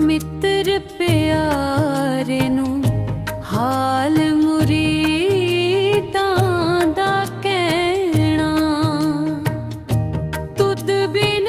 ਮਿੱਤਰ ਪਿਆਰੇ ਨੂੰ ਹਾਲ ਮੁਰੀਦਾਂ ਦਾ ਕਹਿਣਾ। ਤੁਧ ਬਿਨ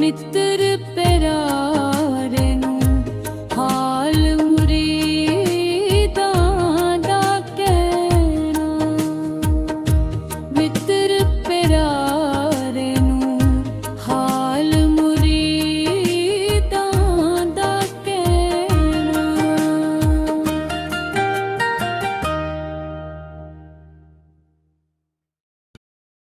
நித்திருப்பெறா